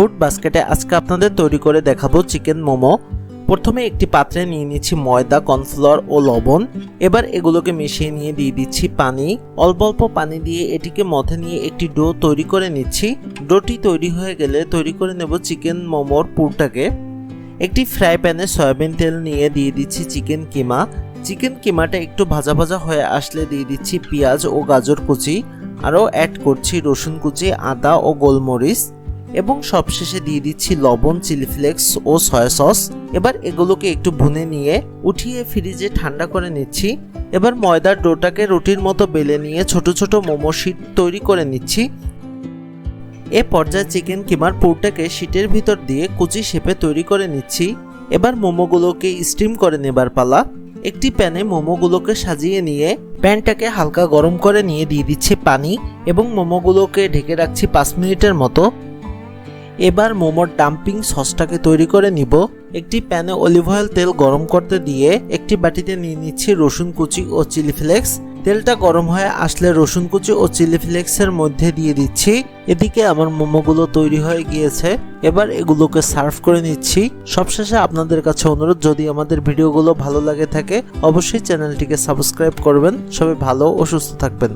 Food বাস্কেটে আজকে আপনাদের তৈরি করে দেখাবো চিকেন মোমো। প্রথমে একটি পাত্রে নিয়ে নিচ্ছি ময়দা কর্নফ্লোর ও লবণ। এবার এগুলোকে মিশিয়ে নিয়ে দিয়ে দিচ্ছি পানি। অল্প অল্প পানি দিয়ে এটিকে মথে নিয়ে একটি ডো তৈরি করে নিচ্ছি। ডোটি তৈরি হয়ে গেলে তৈরি করে নেব চিকেন মোমোর পুরটাকে। একটি ফ্রাই প্যানে সয়াবিন তেল নিয়ে দিয়ে দিচ্ছি চিকেন কিমা। চিকেন কিমাটা একটু ভাজা ভাজা হয়ে আসলে দিয়ে দিচ্ছি পেঁয়াজ ও গাজর কুচি। আরও অ্যাড করছি রসুন কুচি, আদা ও গোলমরিচ। এবং সবশেষে দিয়ে দিচ্ছি লবণ, চিলি ফ্লেক্স ও সয়া সস। এবার এগুলোকে একটু ভুনে নিয়ে উঠিয়ে ফ্রিজে ঠান্ডা করে নিচ্ছি। এবার ময়দার ডোটাকে রুটির মতো বেলে নিয়ে ছোট ছোট মোমো শিট তৈরি করে নিচ্ছি। এ পর্যায়ে চিকেন কিমার পুরটাকে শীটের ভিতর দিয়ে কুচি শেপে তৈরি করে নিচ্ছি। এবার মোমোগুলোকে স্টিম করে নেবার পালা। একটি প্যানে মোমোগুলোকে সাজিয়ে নিয়ে প্যানটাকে হালকা গরম করে নিয়ে দিয়ে দিচ্ছি পানি এবং মোমোগুলোকে ঢেকে রাখছি পাঁচ মিনিটের মতো। এবার মোমোর ডাম্পিং সসটাকে তৈরি করে নিব। একটি প্যানে অলিভ অয়েল তেল গরম করতে দিয়ে একটি বাটিতে নিয়ে নিচ্ছি রসুন কুচি ও চিলি ফ্লেক্স। তেলটা গরম হয়ে আসলে রসুন কুচি ও চিলি ফ্লেক্সের মধ্যে দিয়ে দিচ্ছি। এদিকে আমার মোমোগুলো তৈরি হয়ে গিয়েছে। এবার এগুলোকে সার্ভ করে নিচ্ছি। সবশেষে আপনাদের কাছে অনুরোধ, যদি আমাদের ভিডিওগুলো ভালো লাগে থাকে, অবশ্যই চ্যানেলটিকে সাবস্ক্রাইব করবেন। সবাই ভালো ও সুস্থ থাকবেন।